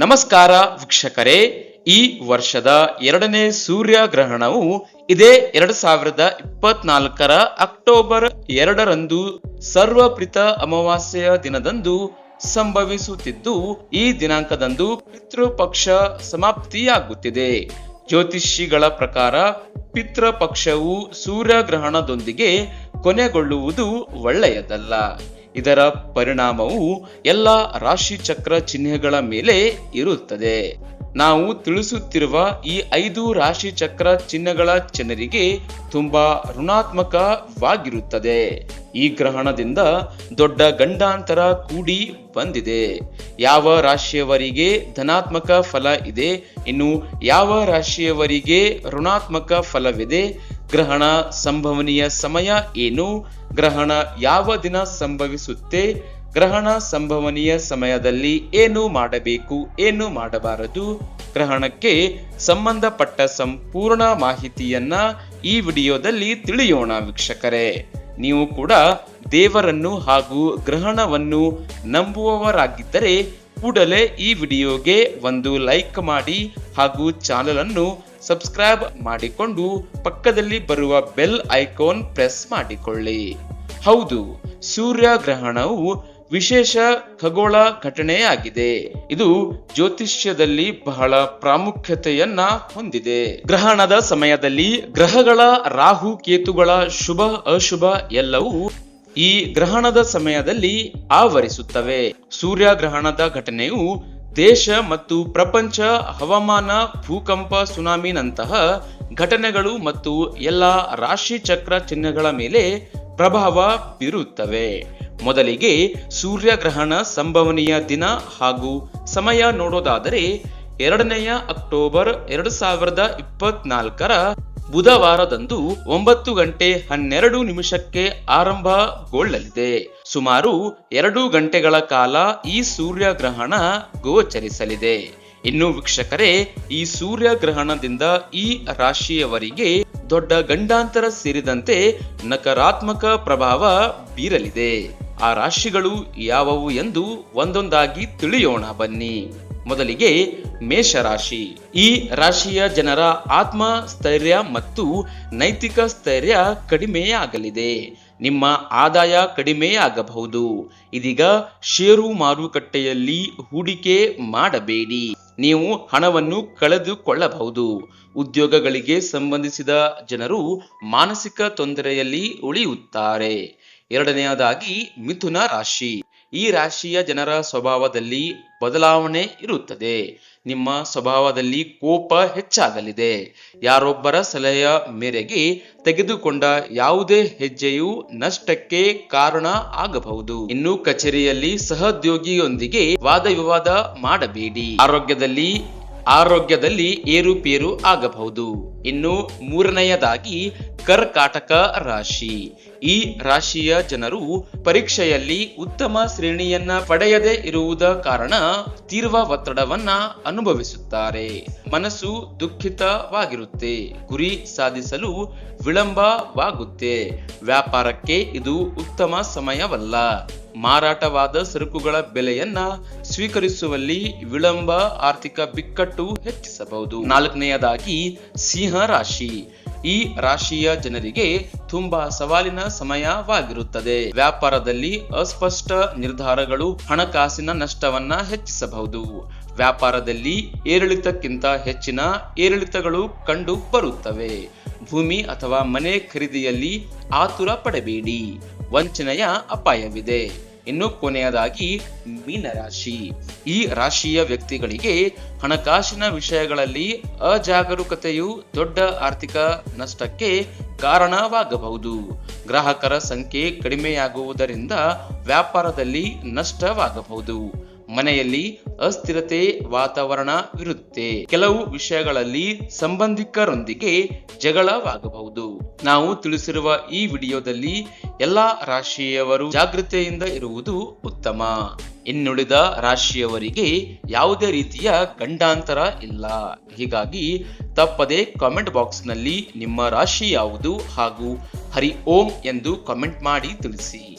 ನಮಸ್ಕಾರ ವೀಕ್ಷಕರೇ, ಈ ವರ್ಷದ ಎರಡನೇ ಸೂರ್ಯಗ್ರಹಣವು ಇದೇ ಎರಡ್ ಸಾವಿರದ ಇಪ್ಪತ್ನಾಲ್ಕರ ಅಕ್ಟೋಬರ್ ಎರಡರಂದು ಸರ್ವಪ್ರಿತ ಅಮಾವಾಸ್ಯೆಯ ದಿನದಂದು ಸಂಭವಿಸುತ್ತಿದ್ದು, ಈ ದಿನಾಂಕದಂದು ಪಿತೃಪಕ್ಷ ಸಮಾಪ್ತಿಯಾಗುತ್ತಿದೆ. ಜ್ಯೋತಿಷಿಗಳ ಪ್ರಕಾರ ಪಿತೃಪಕ್ಷವು ಸೂರ್ಯಗ್ರಹಣದೊಂದಿಗೆ ಕೊನೆಗೊಳ್ಳುವುದು ಒಳ್ಳೆಯದಲ್ಲ. ಇದರ ಪರಿಣಾಮವು ಎಲ್ಲ ರಾಶಿ ಚಕ್ರ ಚಿಹ್ನೆಗಳ ಮೇಲೆ ಇರುತ್ತದೆ. ನಾವು ತಿಳಿಸುತ್ತಿರುವ ಈ ಐದು ರಾಶಿ ಚಕ್ರ ಚಿಹ್ನೆಗಳ ಜನರಿಗೆ ತುಂಬಾ ಋಣಾತ್ಮಕವಾಗಿರುತ್ತದೆ. ಈ ಗ್ರಹಣದಿಂದ ದೊಡ್ಡ ಗಂಡಾಂತರ ಕೂಡಿ ಬಂದಿದೆ. ಯಾವ ರಾಶಿಯವರಿಗೆ ಧನಾತ್ಮಕ ಫಲ ಇದೆ, ಇನ್ನು ಯಾವ ರಾಶಿಯವರಿಗೆ ಋಣಾತ್ಮಕ ಫಲವಿದೆ ಗ್ರಹಣ ಸಂಭವನೀಯ ಸಮಯ ಏನು? ಗ್ರಹಣ ಯಾವ ದಿನ ಸಂಭವಿಸುತ್ತೆ? ಗ್ರಹಣ ಸಂಭವನೀಯ ಸಮಯದಲ್ಲಿ ಏನು ಮಾಡಬೇಕು? ಏನು ಮಾಡಬಾರದು? ಗ್ರಹಣಕ್ಕೆ ಸಂಬಂಧಪಟ್ಟ ಸಂಪೂರ್ಣ ಮಾಹಿತಿಯನ್ನ ಈ ವಿಡಿಯೋದಲ್ಲಿ ತಿಳಿಯೋಣ ವೀಕ್ಷಕರೇ. ನೀವು ಕೂಡ ದೇವರನ್ನು ಹಾಗೂ ಗ್ರಹಣವನ್ನು ನಂಬುವವರಾಗಿದ್ದರೆ ಕೂಡಲೇ ಈ ವಿಡಿಯೋಗೆ ಒಂದು ಲೈಕ್ ಮಾಡಿ ಹಾಗೂ ಚಾನಲ್ ಅನ್ನು ಸಬ್ಸ್ಕ್ರೈಬ್ ಮಾಡಿಕೊಂಡು ಪಕ್ಕದಲ್ಲಿ ಬರುವ ಬೆಲ್ ಐಕಾನ್ ಪ್ರೆಸ್ ಮಾಡಿಕೊಳ್ಳಿ. ಹೌದು, ಸೂರ್ಯಗ್ರಹಣವು ವಿಶೇಷ ಖಗೋಳ ಘಟನೆಯಾಗಿದೆ. ಇದು ಜ್ಯೋತಿಷ್ಯದಲ್ಲಿ ಬಹಳ ಪ್ರಾಮುಖ್ಯತೆಯನ್ನ ಹೊಂದಿದೆ. ಗ್ರಹಣದ ಸಮಯದಲ್ಲಿ ಗ್ರಹಗಳ ರಾಹು, ಕೇತುಗಳ ಶುಭ, ಅಶುಭ ಎಲ್ಲವೂ ಈ ಗ್ರಹಣದ ಸಮಯದಲ್ಲಿ ಆವರಿಸುತ್ತವೆ. ಸೂರ್ಯಗ್ರಹಣದ ಘಟನೆಯು ದೇಶ ಮತ್ತು ಪ್ರಪಂಚ, ಹವಾಮಾನ, ಭೂಕಂಪ ಸುನಾಮಿನಂತಹ ಘಟನೆಗಳು ಮತ್ತು ಎಲ್ಲ ರಾಶಿ ಚಕ್ರ ಚಿಹ್ನೆಗಳ ಮೇಲೆ ಪ್ರಭಾವ ಬೀರುತ್ತವೆ. ಮೊದಲಿಗೆ ಸೂರ್ಯಗ್ರಹಣ ಸಂಭವನೀಯ ದಿನ ಹಾಗೂ ಸಮಯ ನೋಡೋದಾದರೆ ಎರಡನೆಯ ಅಕ್ಟೋಬರ್ ಎರಡು ಸಾವಿರದ ಇಪ್ಪತ್ನಾಲ್ಕರ ಬುಧವಾರದಂದು ಒಂಬತ್ತು ಗಂಟೆ ಹನ್ನೆರಡು ನಿಮಿಷಕ್ಕೆ ಆರಂಭಗೊಳ್ಳಲಿದೆ. ಸುಮಾರು ಎರಡು ಗಂಟೆಗಳ ಕಾಲ ಈ ಸೂರ್ಯಗ್ರಹಣ ಗೋಚರಿಸಲಿದೆ. ಇನ್ನು ವೀಕ್ಷಕರೇ, ಈ ಸೂರ್ಯಗ್ರಹಣದಿಂದ ಈ ರಾಶಿಯವರಿಗೆ ದೊಡ್ಡ ಗಂಡಾಂತರ ಸೇರಿದಂತೆ ನಕಾರಾತ್ಮಕ ಪ್ರಭಾವ ಬೀರಲಿದೆ. ಆ ರಾಶಿಗಳು ಯಾವುವು ಎಂದು ಒಂದೊಂದಾಗಿ ತಿಳಿಯೋಣ ಬನ್ನಿ. ಮೊದಲಿಗೆ ಮೇಷರಾಶಿ. ಈ ರಾಶಿಯ ಜನರ ಆತ್ಮ ಸ್ಥೈರ್ಯ ಮತ್ತು ನೈತಿಕ ಸ್ಥೈರ್ಯ ಕಡಿಮೆಯಾಗಲಿದೆ. ನಿಮ್ಮ ಆದಾಯ ಕಡಿಮೆಯಾಗಬಹುದು. ಇದೀಗ ಷೇರು ಮಾರುಕಟ್ಟೆಯಲ್ಲಿ ಹೂಡಿಕೆ ಮಾಡಬೇಡಿ. ನೀವು ಹಣವನ್ನು ಕಳೆದುಕೊಳ್ಳಬಹುದು. ಉದ್ಯೋಗಗಳಿಗೆ ಸಂಬಂಧಿಸಿದ ಜನರು ಮಾನಸಿಕ ತೊಂದರೆಯಲ್ಲಿ ಉಳಿಯುತ್ತಾರೆ. ಎರಡನೆಯದಾಗಿ ಮಿಥುನ ರಾಶಿ. ಈ ರಾಶಿಯ ಜನರ ಸ್ವಭಾವದಲ್ಲಿ ಬದಲಾವಣೆ ಇರುತ್ತದೆ. ನಿಮ್ಮ ಸ್ವಭಾವದಲ್ಲಿ ಕೋಪ ಹೆಚ್ಚಾಗಲಿದೆ. ಯಾರೊಬ್ಬರ ಸಲಹೆಯ ಮೇರೆಗೆ ತೆಗೆದುಕೊಂಡ ಯಾವುದೇ ಹೆಜ್ಜೆಯು ನಷ್ಟಕ್ಕೆ ಕಾರಣ ಆಗಬಹುದು. ಇನ್ನು ಕಚೇರಿಯಲ್ಲಿ ಸಹೋದ್ಯೋಗಿಯೊಂದಿಗೆ ವಾದ ವಿವಾದ ಮಾಡಬೇಡಿ. ಆರೋಗ್ಯದಲ್ಲಿ ಆರೋಗ್ಯದಲ್ಲಿ ಏರುಪೇರು ಆಗಬಹುದು. ಇನ್ನು ಮೂರನೆಯದಾಗಿ ಕರ್ಕಾಟಕ ರಾಶಿ. ಈ ರಾಶಿಯ ಜನರು ಪರೀಕ್ಷೆಯಲ್ಲಿ ಉತ್ತಮ ಶ್ರೇಣಿಯನ್ನ ಪಡೆಯದೇ ಇರುವುದ ಕಾರಣ ತೀವ್ರ ಒತ್ತಡವನ್ನ ಅನುಭವಿಸುತ್ತಾರೆ. ಮನಸ್ಸು ದುಃಖಿತವಾಗಿರುತ್ತೆ. ಗುರಿ ಸಾಧಿಸಲು ವಿಳಂಬವಾಗುತ್ತೆ. ವ್ಯಾಪಾರಕ್ಕೆ ಇದು ಉತ್ತಮ ಸಮಯವಲ್ಲ. ಮಾರಾಟವಾದ ಸರಕುಗಳ ಬೆಲೆಯನ್ನ ಸ್ವೀಕರಿಸುವಲ್ಲಿ ವಿಳಂಬ, ಆರ್ಥಿಕ ಬಿಕ್ಕಟ್ಟು ಹೆಚ್ಚಿಸಬಹುದು. ನಾಲ್ಕನೆಯದಾಗಿ ಸಿಂಹ ರಾಶಿ. ಈ ರಾಶಿಯ ಜನರಿಗೆ ತುಂಬಾ ಸವಾಲಿನ ಸಮಯವಾಗಿರುತ್ತದೆ. ವ್ಯಾಪಾರದಲ್ಲಿ ಅಸ್ಪಷ್ಟ ನಿರ್ಧಾರಗಳು ಹಣಕಾಸಿನ ನಷ್ಟವನ್ನ ಹೆಚ್ಚಿಸಬಹುದು. ವ್ಯಾಪಾರದಲ್ಲಿ ಏರಿಳಿತಕ್ಕಿಂತ ಹೆಚ್ಚಿನ ಏರಿಳಿತಗಳು ಕಂಡು ಬರುತ್ತವೆ. ಭೂಮಿ ಅಥವಾ ಮನೆ ಖರೀದಿಯಲ್ಲಿ ಆತುರ ಪಡಬೇಡಿ. ವಂಚನೆಯ ಅಪಾಯವಿದೆ. ಇನ್ನು ಕೊನೆಯದಾಗಿ ಮೀನರಾಶಿ ಈ ರಾಶಿಯ ವ್ಯಕ್ತಿಗಳಿಗೆ ಹಣಕಾಸಿನ ವಿಷಯಗಳಲ್ಲಿ ಅಜಾಗರೂಕತೆಯು ದೊಡ್ಡ ಆರ್ಥಿಕ ನಷ್ಟಕ್ಕೆ ಕಾರಣವಾಗಬಹುದು. ಗ್ರಾಹಕರ ಸಂಖ್ಯೆ ಕಡಿಮೆಯಾಗುವುದರಿಂದ ವ್ಯಾಪಾರದಲ್ಲಿ ನಷ್ಟವಾಗಬಹುದು. ಮನೆಯಲ್ಲಿ ಅಸ್ಥಿರತೆ ವಾತಾವರಣವಿರುತ್ತೆ ಕೆಲವು ವಿಷಯಗಳಲ್ಲಿ ಸಂಬಂಧಿಕರೊಂದಿಗೆ ಜಗಳವಾಗಬಹುದು. ನಾವು ತಿಳಿಸಿರುವ ಈ ವಿಡಿಯೋದಲ್ಲಿ ಎಲ್ಲಾ ರಾಶಿಯವರು ಜಾಗೃತೆಯಿಂದ ಇರುವುದು ಉತ್ತಮ. ಇನ್ನುಳಿದ ರಾಶಿಯವರಿಗೆ ಯಾವುದೇ ರೀತಿಯ ಗಂಡಾಂತರ ಇಲ್ಲ. ಹೀಗಾಗಿ ತಪ್ಪದೆ ಕಾಮೆಂಟ್ ಬಾಕ್ಸ್ನಲ್ಲಿ ನಿಮ್ಮ ರಾಶಿ ಯಾವುದು ಹಾಗೂ ಹರಿ ಓಂ ಎಂದು ಕಾಮೆಂಟ್ ಮಾಡಿ ತಿಳಿಸಿ.